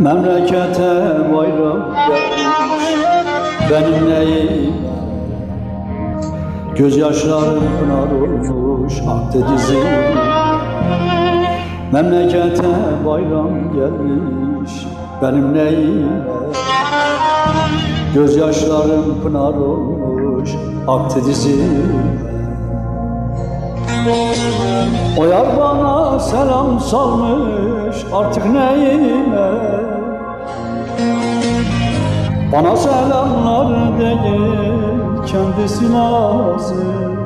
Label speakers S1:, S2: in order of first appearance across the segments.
S1: Memlekete bayram gelmiş. Benim neyim? Gözyaşlarım pınar olmuş aktı dizim Memlekete bayram gelmiş. Benim neyim? Gözyaşlarım pınar olmuş aktı dizim O yar bana selam salmış artık neyime Bana selamlar değil kendisi lazım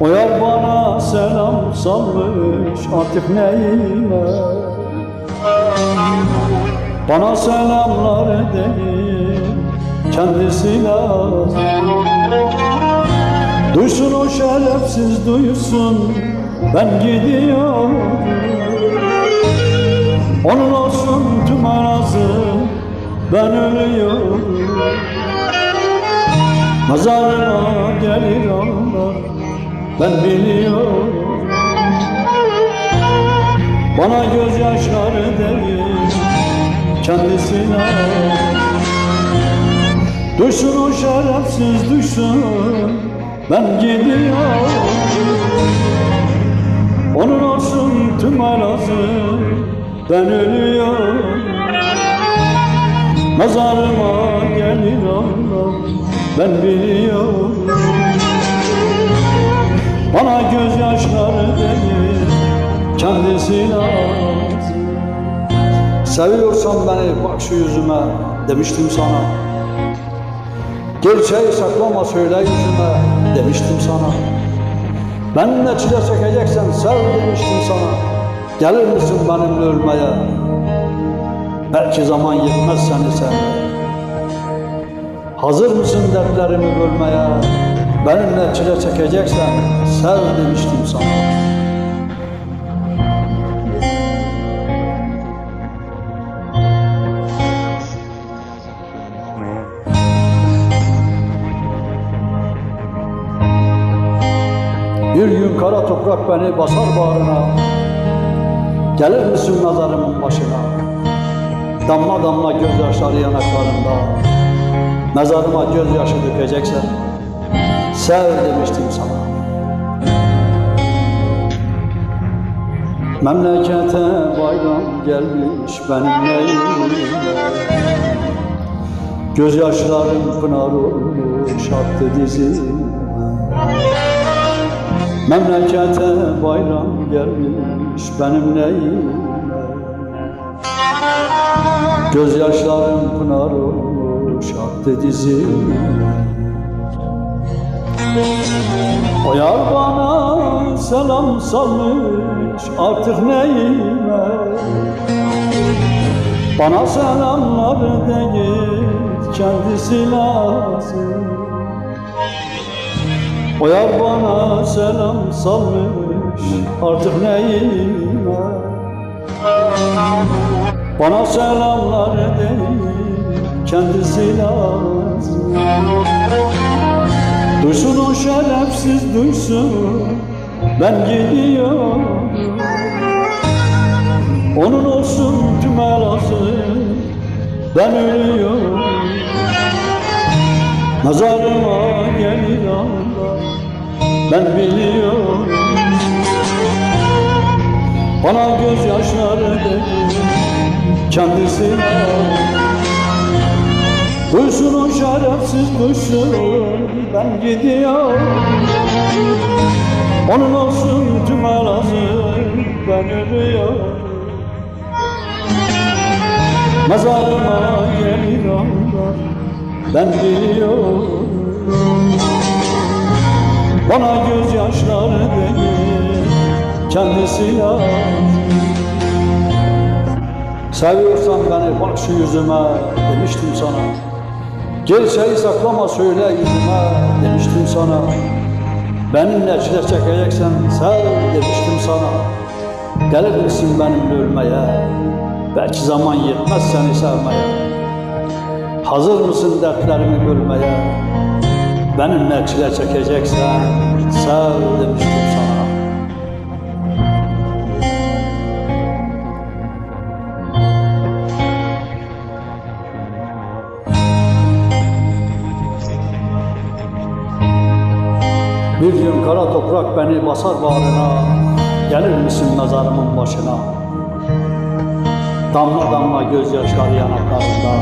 S1: O yar bana selam salmış artık neyime? Bana selamlar değil kendisi lazım Duysun o şerefsiz duysun ben gidiyorum. Onun olsun ben ölüyorum. Mezarıma gelir onlar ben biliyorum. Bana gözyaşları değil kendisine. Duysun o şerefsiz duysun. Ben gidiyorum. Onun olsun tüm arazı ben ölüyorum Mezarıma gelir Allah ben biliyorum. Bana gözyaşları değil kendisi lazım Seviyorsan beni bak şu yüzüme demiştim sana. Gerçeği saklama söyle yüzüme demiştim sana. Benimle çile çekeceksen sev demiştim sana. Gelir misin benimle ölmeye Belki zaman yetmez seni sevmeye. Hazır mısın dertlerimi bölmeye? Benimle çile çekeceksen sev demiştim sana. Bir gün kara toprak beni basar bağrına. Gelir misin mezarımın başına Damla damla gözyaşları yanaklarında. Mezarıma gözyaşı dökeceksen Sev demiştim sana. Memlekete bayram gelmiş benim neyime Gözyaşlarım pınar olmuş attı dizime. Memlekete bayram gelmiş benim neyime Gözyaşlarım pınar olmuş aktı dizime O yar bana selam salmış artık neyime? Bana selamlar değil kendisi lazım. O yar bana selam salmış artık neyime Bana selamlar değil kendisi lazım. Duysun o şerefsiz duysun ben gidiyorum. Onun olsun tüm elası ben ölüyorum. Mezarıma gelir Allah ben biliyorum Bana gözyaşları dedi kendisi Duysun o şerefsiz duysun ben gidiyorum. Onun olsun tüm elazı ben ölüyorum. Mezarıma gelir Allah ben biliyorum Bana gözyaşları değil kendisi lazım Seviyorsan beni bak şu yüzüme demiştim sana. Gerçeği saklama söyle yüzüme demiştim sana. Benimle çile çekeceksen sev demiştim sana. Gelir misin benimle ölmeye? Belki zaman yetmez seni sevmeye. Hazır mısın dertlerimi bölmeye? Benimle çile çekeceksen sev demiştim sana. Bırak beni basar bağrına Gelir misin mezarımın başına? Damla damla gözyaşları yanaklarında.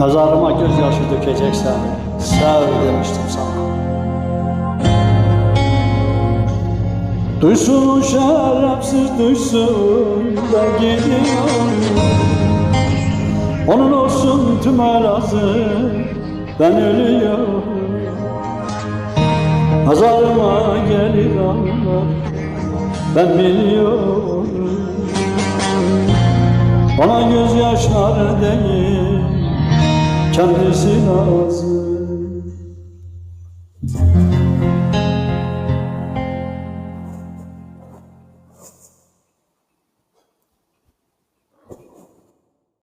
S1: Mezarıma gözyaşı dökeceksen Sev demiştim sana. Duysun şerefsiz duysun da gidiyor Onun olsun tüm elazı ben ölüyorum Mezarıma gelir anlar ben biliyorum. Ona gözyaşları değil kendisi lazım